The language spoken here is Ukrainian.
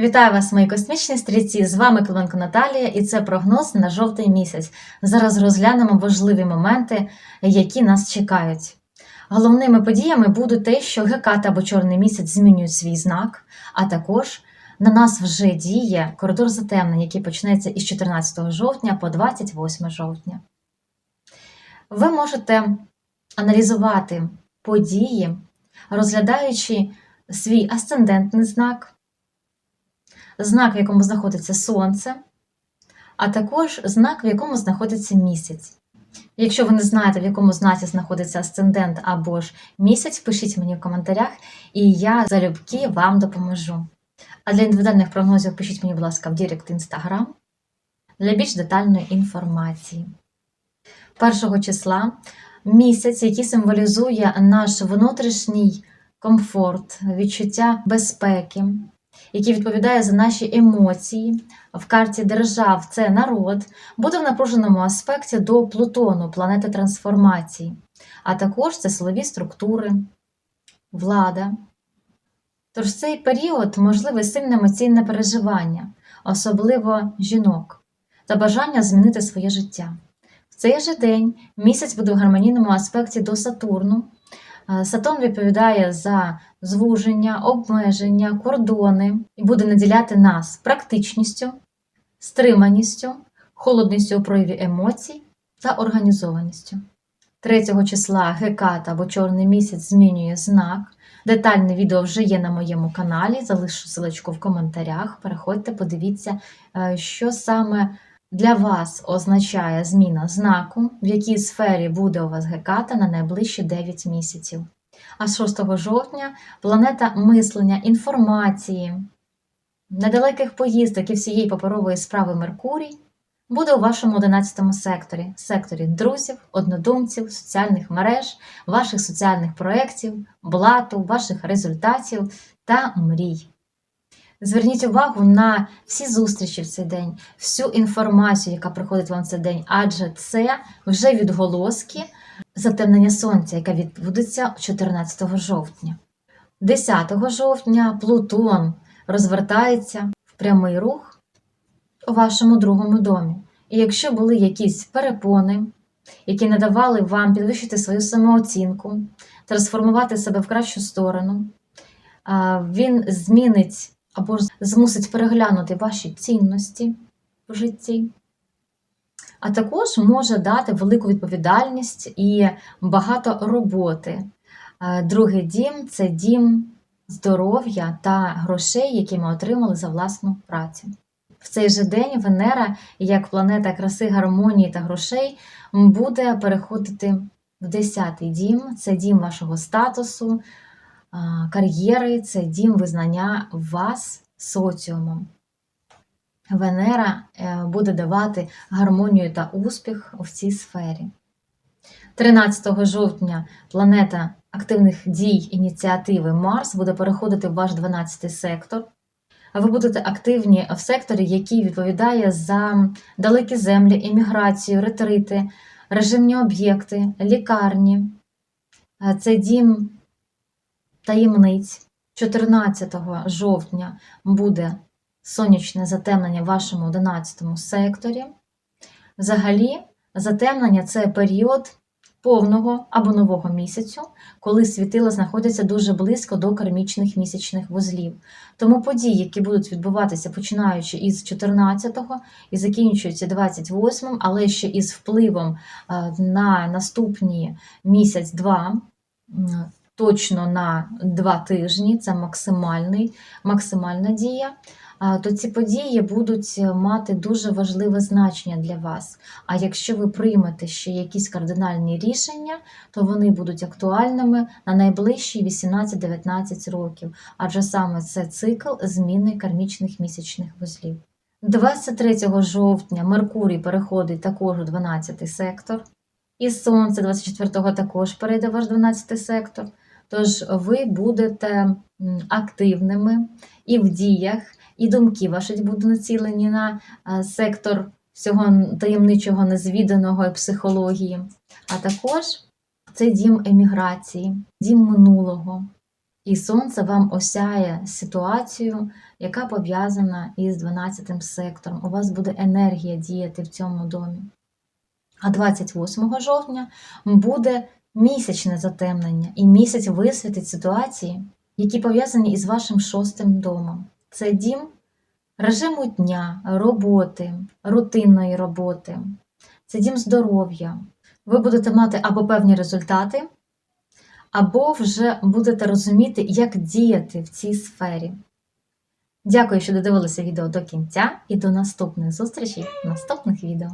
Вітаю вас, мої космічні стрільці! З вами Клименко Наталія, і це прогноз на жовтий місяць. Зараз розглянемо важливі моменти, які нас чекають. Головними подіями будуть те, що Геката або Чорний місяць змінюють свій знак, а також на нас вже діє коридор затемнень, який почнеться із 14 жовтня по 28 жовтня. Ви можете аналізувати події, розглядаючи свій асцендентний знак знак, в якому знаходиться Сонце, а також знак, в якому знаходиться місяць. Якщо ви не знаєте, в якому знаці знаходиться асцендент або ж місяць, пишіть мені в коментарях, і я залюбки вам допоможу. А для індивідуальних прогнозів пишіть мені, будь ласка, в Дірект Інстаграм для більш детальної інформації. 1 числа місяць, який символізує наш внутрішній комфорт, відчуття безпеки, який відповідає за наші емоції. В карті держав це народ, буде в напруженому аспекті до Плутону, планети трансформації, а також це силові структури, влада. Тож цей період можливе сильне емоційне переживання, особливо жінок, та бажання змінити своє життя. В цей же день місяць буде в гармонійному аспекті до Сатурну. Сатурн відповідає за звуження, обмеження, кордони і буде наділяти нас практичністю, стриманістю, холодністю у прояві емоцій та організованістю. 3 числа Геката або Чорний місяць змінює знак. Детальне відео вже є на моєму каналі, залишу ссылочку в коментарях. Переходьте, подивіться, що саме для вас означає зміна знаку, в якій сфері буде у вас Геката на найближчі 9 місяців. А 6 жовтня планета мислення, інформації, недалеких поїздок і всієї паперової справи Меркурій буде у вашому 11 секторі, секторі друзів, однодумців, соціальних мереж, ваших соціальних проєктів, блату, ваших результатів та мрій. Зверніть увагу на всі зустрічі в цей день, всю інформацію, яка приходить вам в цей день, адже це вже відголоски затемнення сонця, яке відбудеться 14 жовтня. 10 жовтня Плутон розвертається в прямий рух у вашому другому домі. І якщо були якісь перепони, які не давали вам підвищити свою самооцінку, трансформувати себе в кращу сторону, він змінить або змусить переглянути ваші цінності в житті, а також може дати велику відповідальність і багато роботи. Другий дім це дім здоров'я та грошей, які ми отримали за власну працю. В цей же день Венера, як планета краси, гармонії та грошей, буде переходити в 10-й дім, це дім вашого статусу, кар'єри, це дім визнання вас соціумом. Венера е, буде давати гармонію та успіх у цій сфері. 13 жовтня планета активних дій ініціативи Марс буде переходити в ваш 12 сектор. Ви будете активні в секторі, який відповідає за далекі землі, імміграцію, ретрити, режимні об'єкти, лікарні. Е, це дім таємниць. 14 жовтня буде сонячне затемнення в вашому 11 секторі. Взагалі, затемнення це період повного або нового місяцю, коли світила знаходяться дуже близько до кармічних місячних вузлів. Тому події, які будуть відбуватися починаючи із 14-го і закінчуються 28-м, але ще із впливом на наступні місяць-два точно на два тижні, це максимальний, максимальна дія, то ці події будуть мати дуже важливе значення для вас. А якщо ви приймете ще якісь кардинальні рішення, то вони будуть актуальними на найближчі 18-19 років, адже саме це цикл зміни кармічних місячних вузлів. 23 жовтня Меркурій переходить також у 12 сектор, і Сонце 24-го також перейде в ваш 12 сектор. Тож ви будете активними і в діях, і думки ваші будуть націлені на сектор всього таємничого, незвіданого і психології, а також це дім еміграції, дім минулого, І сонце вам осяє ситуацію, яка пов'язана із 12 сектором. У вас буде енергія діяти в цьому домі. А 28 жовтня буде місячне затемнення, і місяць висвітить ситуації, які пов'язані із вашим шостим домом. Це дім режиму дня, роботи, рутинної роботи, це дім здоров'я. Ви будете мати або певні результати, або вже будете розуміти, як діяти в цій сфері. Дякую, що додивилися відео до кінця, і до наступних зустрічей в наступних відео.